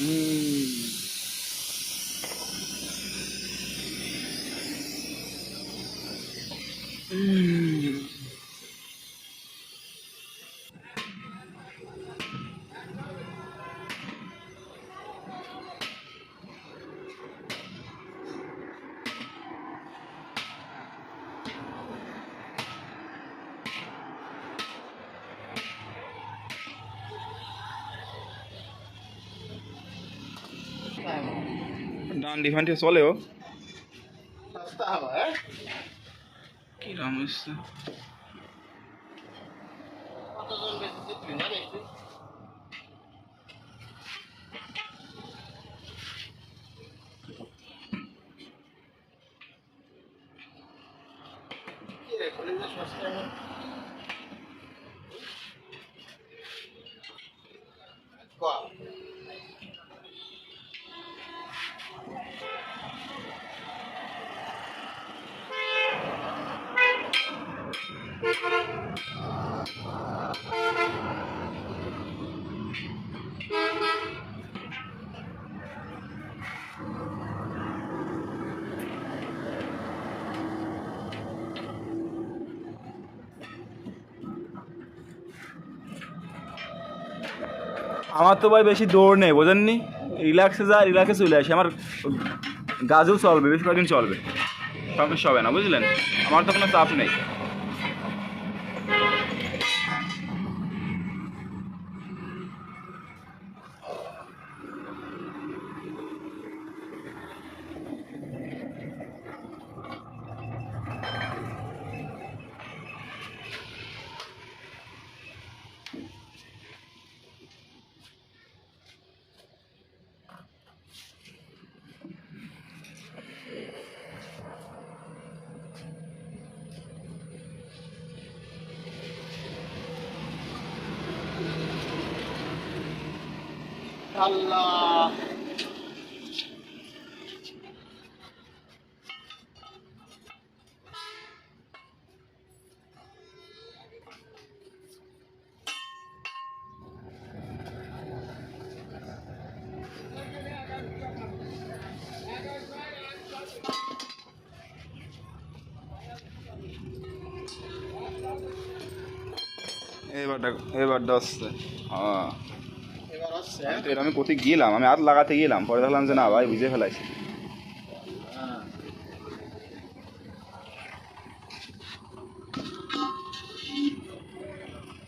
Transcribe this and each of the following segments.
Mm. দিচ্ছি না বেশি কি রে, কলেজে সস্তা আমার তো ভাই বেশি দৌড় নেই, বোঝেননি? রিল্যাক্সে যা, রিল্যাক্সে চলে আসে। আমার গাজও চলবে, বেশ কয়েকদিন চলবে। সমস্যা হবে না, বুঝলেন? আমার তো কোনো চাপ নেই। আল্লাহ এবারটা এবারটা আসছে হ্যাঁ এবার হচ্ছে আমি তো এটা আমি কোথায় গেলাম আমি হাত লাগাতে গেলাম পরে দেখলাম যে না ভাই বুঝে ফেলাইছি।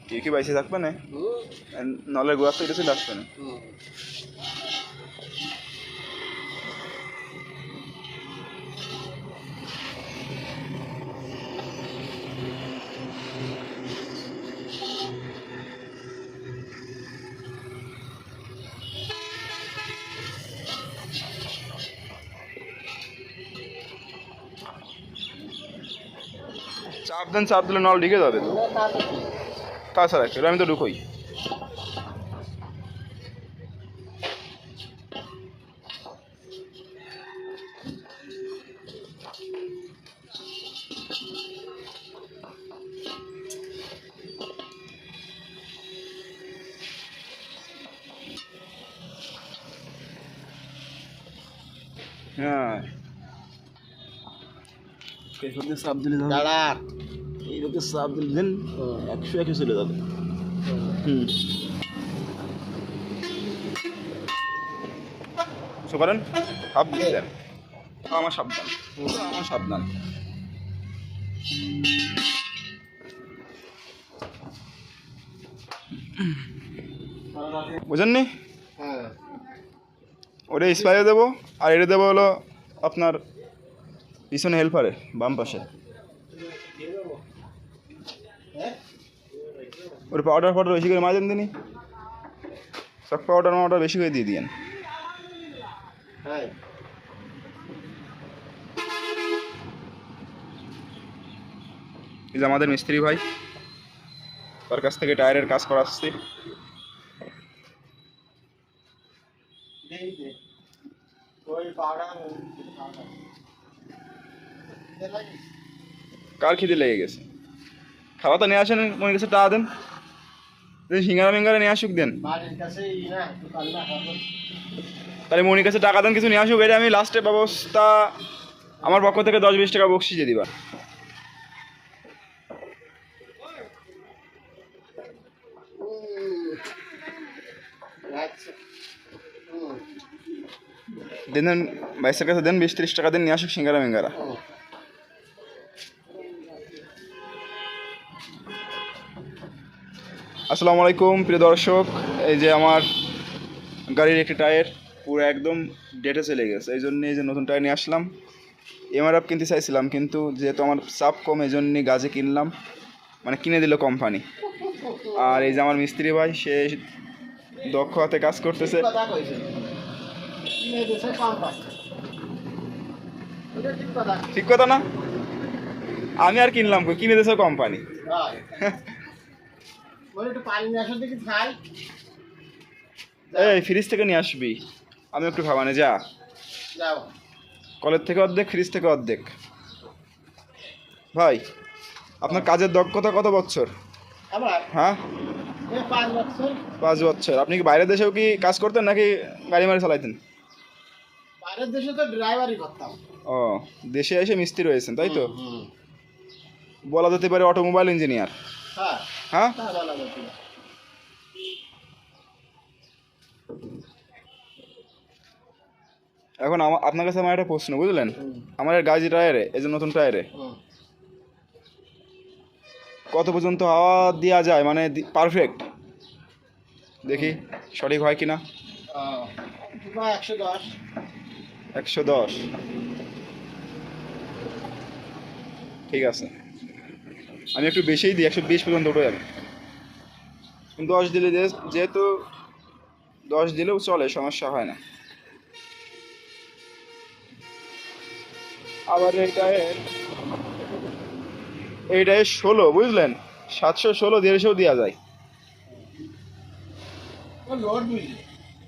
কে কে বাইসে থাকবে না? নলের গোয়া তো এটা চলে আসবে না। চাপ দেন চাপ দিলে নল ঢিকে যাবে তো। তাছাড়া কি আমি তো ঢুকোই হ্যাঁ দিলে দিলে দেন একশো একশো চলে যাবে হুম। আমার সাবধান। আমার সাবধান। বুঝেননি? হ্যাঁ। ওটা স্পাইরে দেবো আর এটা দেবো হলো আপনার পিছনে হেল্পারে বাম পাশে। ওর পাউডার ফাউডার বেশি করে মাজেন দিনই সব পাউডার মাউডার বেশি করে দিয়ে দিয়েন। এই যে আমাদের মিস্ত্রি ভাই তার কাছ থেকে টায়ারের কাজ করাচ্ছি এই যে ওই পাউডার পাউডার লাগিস কার খিদে লেগে গেছে? খাওয়া তো নিয়ে আসেন মনে গেছে টাকা দেন। সিঙ্গারা মিঙ্গারা নিয়ে আসুক দেন। তাহলে মনির কাছে টাকা দেন কিছু নিয়ে আসুক। এটা আমি লাস্টে ব্যবস্থা আমার পক্ষ থেকে দশ বিশ টাকা বকশিস দিয়ে দিবা। দেন দেন বাইশের কাছে দেন বিশ ত্রিশ টাকা দেন নিয়ে আসুক সিঙ্গারা মিঙ্গারা। আসসালামু আলাইকুম, প্রিয় দর্শক। এই যে আমার গাড়ির একটি টায়ার পুরো একদম ডেটে চলে গেছে। এই জন্য এই যে নতুন টায়ার নিয়ে আসলাম। এমআরএফ কিনতে চাইছিলাম, কিন্তু যেহেতু আমার চাপ কম, এই জন্যে গাজে কিনলাম। মানে কিনে দিল কোম্পানি আর এই যে আমার মিস্ত্রি ভাই, সে দক্ষ হাতে কাজ করতেছে। ঠিক কথা না? আমি আর কিনলাম কিনে দিয়েছে কোম্পানি বলে একটু পানি নিয়ে আসো দেখি খাই। এই ফ্রিজ থেকে নিয়ে আসবি। আমি একটু খাবানে যা। যাও। কলের থেকে অর্ধেক ফ্রিজ থেকে অর্ধেক। ভাই আপনার কাজের দক্ষতা কত বছর? আমার হ্যাঁ? পাঁচ বছর। আপনি কি বাইরের দেশেও কি কাজ করতেন নাকি গাড়ি মারি চালাইতেন? বাইরের দেশে তো ড্রাইভারই করতাম। ও দেশে এসে মিস্ত্রি রয়েছেন তাই তো। বলা যেতে পারে অটোমোবাইল ইঞ্জিনিয়ার। হ্যাঁ। হ্যাঁ। এখন আমার আপনার কাছে আমার একটা প্রশ্ন বুঝলেন? আমার গাড়ি টায়ারে এই যে নতুন টায়ারে কত পর্যন্ত হাওয়া দেওয়া যায়? মানে পারফেক্ট দেখি সঠিক হয় কি না একশো দশ। একশো দশ। ঠিক আছে। আমি একটু বেশিই দিই একশো বিশ পর্যন্ত উঠে যাবে। কিন্তু দশ দিলে যেহেতু দশ দিলেও চলে সমস্যা হয় না। আবার এইটায় এইটায় ষোলো বুঝলেন? সাতশো ষোলো দেড়শো দেওয়া যায়।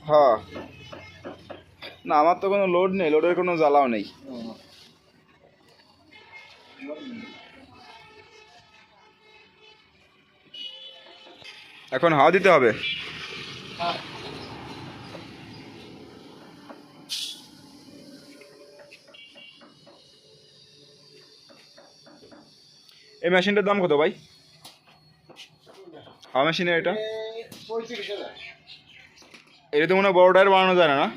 হ্যাঁ। না আমার তো কোনো লোড নেই লোডের কোনো জ্বালাও নেই। এখন হাওয়া দিতে হবে। এই মেশিনটার দাম কত ভাই? হাওয়া মেশিনের এটা? এটা তো মনে হয় বড় টায়ার বানানো যায় না না?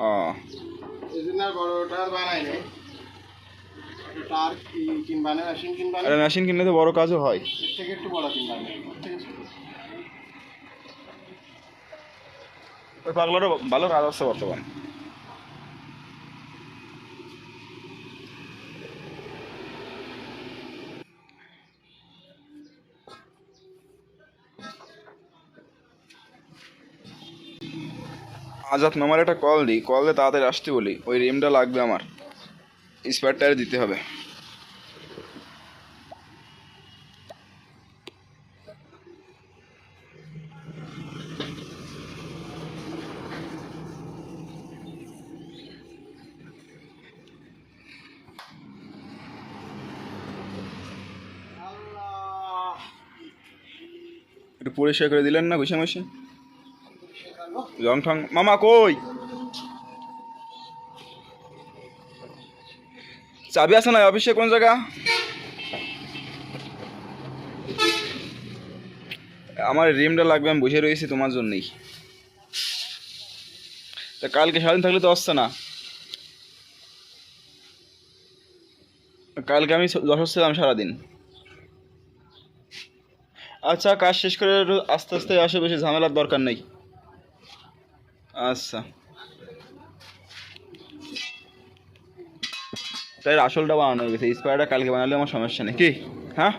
ও। নাই তার কিনবানে মেশিন কিনবানে আর মেশিন কিনলে তো বড় কাজও হয়। এর থেকে একটু বড় কিনবানে এর ওই পাগলারও ভালো কাজ আছে বর্তমানে। আজাদ মামার একটা কল দিই কল দিয়ে তাড়াতাড়ি আসতে বলি। ওই রিমটা লাগবে আমার। স্পেয়ার টায়ার দিতে হবে। একটু পরিষ্কার করে দিলেন না ঘুষে মশে রং ঠং মামা কই? চাবি আছে না অফিসে কোন জায়গা? আমার রিমটা লাগবে, আমি বসে রয়েছি তোমার জন্যই। তা কালকে সারাদিন থাকলে তো আসছে না। কালকে আমি যশোর ছিলাম সারাদিন। আচ্ছা কাজ শেষ করে আস্তে আস্তে আসে, বেশি ঝামেলার দরকার নেই। আচ্ছা। তাই আসলটা বানানো হয়ে গেছে। স্পায়ারটা কালকে বানালে আমার সমস্যা নেই। কি? হ্যাঁ?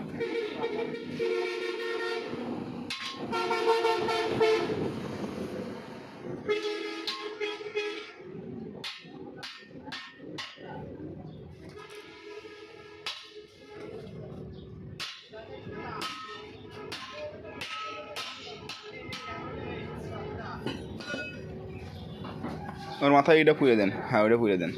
ওর মাথায় এটা পুড়ে দেন। হ্যাঁ ওটা পুড়ে দেন।